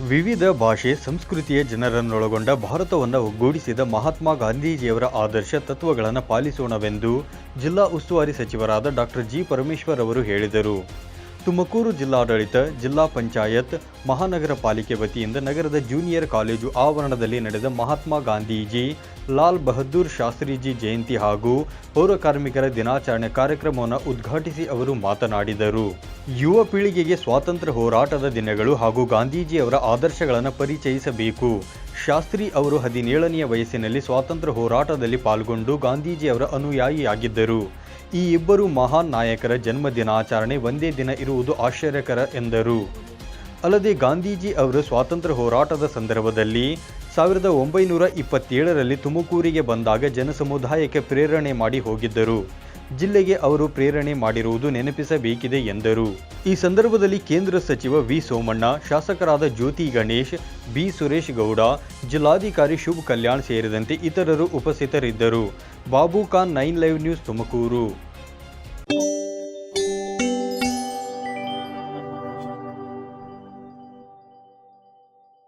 ವಿವಿಧ ಭಾಷೆ, ಸಂಸ್ಕೃತಿಯ ಜನರನ್ನೊಳಗೊಂಡ ಭಾರತವನ್ನು ಒಗ್ಗೂಡಿಸಿದ ಮಹಾತ್ಮ ಗಾಂಧೀಜಿಯವರ ಆದರ್ಶ ತತ್ವಗಳನ್ನು ಪಾಲಿಸೋಣವೆಂದು ಜಿಲ್ಲಾ ಉಸ್ತುವಾರಿ ಸಚಿವರಾದ ಡಾಕ್ಟರ್ ಜಿ. ಪರಮೇಶ್ವರ್ ಅವರು ಹೇಳಿದರು. ತುಮಕೂರು ಜಿಲ್ಲಾಡಳಿತ, ಜಿಲ್ಲಾ ಪಂಚಾಯತ್, ಮಹಾನಗರ ಪಾಲಿಕೆ ವತಿಯಿಂದ ನಗರದ ಜೂನಿಯರ್ ಕಾಲೇಜು ಆವರಣದಲ್ಲಿ ನಡೆದ ಮಹಾತ್ಮ ಗಾಂಧೀಜಿ, ಲಾಲ್ ಬಹದ್ದೂರ್ ಶಾಸ್ತ್ರೀಜಿ ಜಯಂತಿ ಹಾಗೂ ಪೌರಕಾರ್ಮಿಕರ ದಿನಾಚರಣೆ ಕಾರ್ಯಕ್ರಮವನ್ನು ಉದ್ಘಾಟಿಸಿ ಅವರು ಮಾತನಾಡಿದರು. ಯುವ ಪೀಳಿಗೆಗೆ ಸ್ವಾತಂತ್ರ್ಯ ಹೋರಾಟದ ದಿನಗಳು ಹಾಗೂ ಗಾಂಧೀಜಿಯವರ ಆದರ್ಶಗಳನ್ನು ಪರಿಚಯಿಸಬೇಕು. ಶಾಸ್ತ್ರಿ ಅವರು ಹದಿನೇಳನೆಯ ವಯಸ್ಸಿನಲ್ಲಿ ಸ್ವಾತಂತ್ರ್ಯ ಹೋರಾಟದಲ್ಲಿ ಪಾಲ್ಗೊಂಡು ಗಾಂಧೀಜಿಯವರ ಅನುಯಾಯಿಯಾಗಿದ್ದರು. ಈ ಇಬ್ಬರು ಮಹಾನ್ ನಾಯಕರ ಜನ್ಮ ದಿನಾಚರಣೆ ಒಂದೇ ದಿನ ಇರುವುದು ಆಶ್ಚರ್ಯಕರ ಎಂದರು. ಅಲ್ಲದೆ ಗಾಂಧೀಜಿ ಅವರು ಸ್ವಾತಂತ್ರ್ಯ ಹೋರಾಟದ ಸಂದರ್ಭದಲ್ಲಿ ಸಾವಿರದ ಒಂಬೈನೂರ ಇಪ್ಪತ್ತೇಳರಲ್ಲಿ ತುಮಕೂರಿಗೆ ಬಂದಾಗ ಜನಸಮುದಾಯಕ್ಕೆ ಪ್ರೇರಣೆ ಮಾಡಿ ಹೋಗಿದ್ದರು. ಜಿಲ್ಲೆಗೆ ಅವರು ಪ್ರೇರಣೆ ಮಾಡಿರುವುದು ನೆನಪಿಸಬೇಕಿದೆ ಎಂದರು. ಈ ಸಂದರ್ಭದಲ್ಲಿ ಕೇಂದ್ರ ಸಚಿವ ವಿ ಸೋಮಣ್ಣ, ಶಾಸಕರಾದ ಜ್ಯೋತಿ ಗಣೇಶ್, ಬಿ ಸುರೇಶ್ ಗೌಡ, ಜಿಲ್ಲಾಧಿಕಾರಿ ಶುಭ್ ಕಲ್ಯಾಣ್ ಸೇರಿದಂತೆ ಇತರರು ಉಪಸ್ಥಿತರಿದ್ದರು. Babu Khan nine live news Tumakuru.